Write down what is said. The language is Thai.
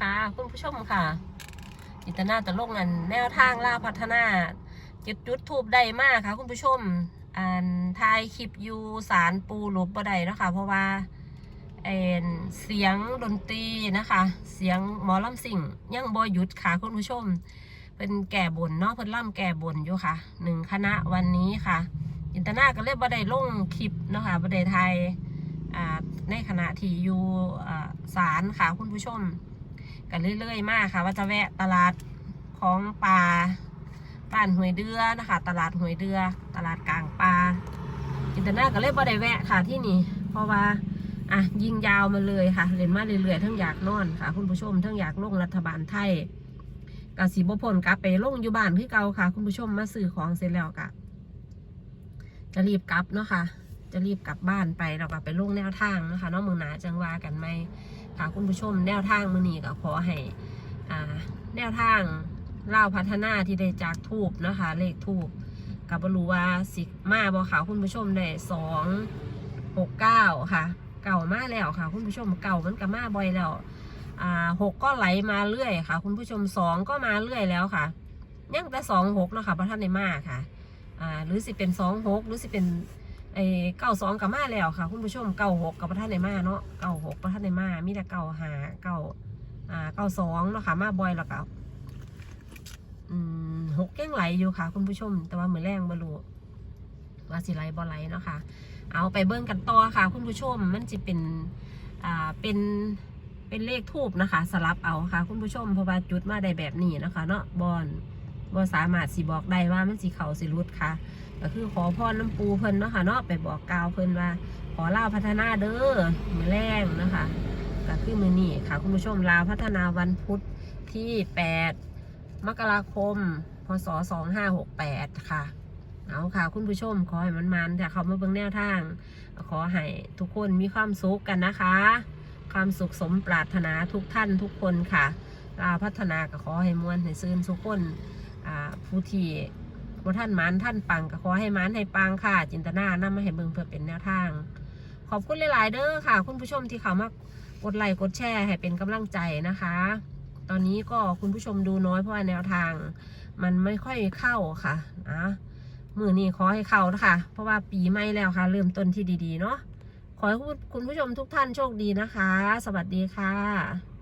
ค่ะ คุณผู้ชมค่ะจิตนาตะลงอันแนวทางล่าพัฒนาจุดจุดทูบได้มากค่ะ คุณผู้ชมอันทายคลิปอยูสารปูหลบบ่ได้นะคะเพราะว่าเอ็นเสียงดนตรีนะคะ เสียงหมอลำสิ่งยังบ่หยุดค่ะคุณผู้ชม เป็นแก่บนเนาะเพิ่นล่ำแก่บนอยู่ค่ะหนึ่งคณะวันนี้ค่ะจินตนาก็เลยบ่ได้ลงคลิปเนาะค่ะบ่ได้ทยอ่าในขณะที่อยู่อ่าศาลค่ะคุณผู้ชม กันเรื่อยๆมากค่ะ ว่าจะแวะตลาดของปลาบ้านหวยเดือนะคะ ตลาดหวยเดือ ตลาดกลางปลาจินเตนาก็เลยบ่ได้แวะค่ะที่นี่ เพราะว่าอะยิงยาวมาเลยค่ะเรียนมาเรื่อยๆทั้งอยากนอนค่ะ คุณผู้ชมทั้งอยากลงรัฐบาลไทยกสีบพลกลับไปลงอยู่บ้านที่เก่าค่ะ คุณผู้ชมมาซื้อของเสร็จแล้วกะจะรีบกลับเนาะค่ะ จะรีบกลับบ้านไปเราก็ไปลงแนวทางนะคะน้องมือหนาจังว่ากันไหม ค่ะคุณผู้ชมแนวทางมือนี้ก็ขอให้อ่าแนวทางเล่าพัฒนาที่ได้จากทูบนะคะ เลขทูบกับบรู้ว่าสิมาบอค่ะคุณผู้ชมได้สองหกเก้าค่ะ เก่ามาแล้วค่ะ คุณผู้ชมเก่ามันก็มาบ่อยแล้วอ่าหกก็ไหลมาเรื่อยค่ะ คุณผู้ชมสองก็มาเรื่อยแล้วค่ะยังแต่สองหกเนาะคะพระท่านในมาค่ะอ่าหรือสิเป็นสองหกหรือสิเป็น ไอ้เก้าสองกับมาแล้วค่ะ คุณผู้ชมเก้าหกกับพระท่านในมาเนาะเก้าหกพระท่านในมามีแต่เก้าหาเก้าอ่าเก้าสองเนาะค่ะมาบ่อยแล้วก็อืมหกยังไหลอยู่ค่ะ คุณผู้ชม แต่ว่าเหมือนแรงบรูว่าสิไหลบ่ไหลเนาะค่ะ เอาไปเบิ้งกันต่อค่ะ คุณผู้ชมมันจะเป็นอ่าเป็นเป็นเลขทูบนะคะ สลับเอาค่ะ คุณผู้ชมเพราะว่าจุดมาได้แบบนี้นะคะ เนาะบอลบอสามารถสิบอกได้ว่ามันสีเขาสิรุดค่ะ ก็คือขอพรน้ำปูเพิ่นเนาะค่ะเนาะไปบอกกล่าวเพิ่นว่า ขอลาวพัฒนาเด้อมือแรงนะคะก็คือมือนี้ค่ะคุณผู้ชมลาวพัฒนาวันพุธที่ 8 มกราคม พศ 2568 ค่ะเอาค่ะ คุณผู้ชมขอให้มันมันแต่เขามาเบิ่งแนวทาง ขอให้ทุกคนมีความสุขกันนะคะ ความสุขสมปรารถนาทุกท่านทุกคนค่ะลาวพัฒนาก็ขอให้มวลให้ซื่นทุกคนผู้ที่ บ่ท่านมันท่านปังก็ขอให้มันให้ปังค่ะ จินตนานำมาให้เบิ่งเพื่อเป็นแนวทาง ขอบคุณหลาย ๆ เด้อค่ะ คุณผู้ชมที่เขามากดไลค์กดแชร์ให้เป็นกำลังใจนะคะ ตอนนี้ก็คุณผู้ชมดูน้อยเพราะว่าแนวทาง มันไม่ค่อยเข้าค่ะอะมือนี้ขอให้เข้านะคะเพราะว่าปีใหม่แล้วค่ะ เริ่มต้นที่ดี ๆ เนาะขอให้คุณผู้ชมทุกท่านโชคดีนะคะ สวัสดีค่ะ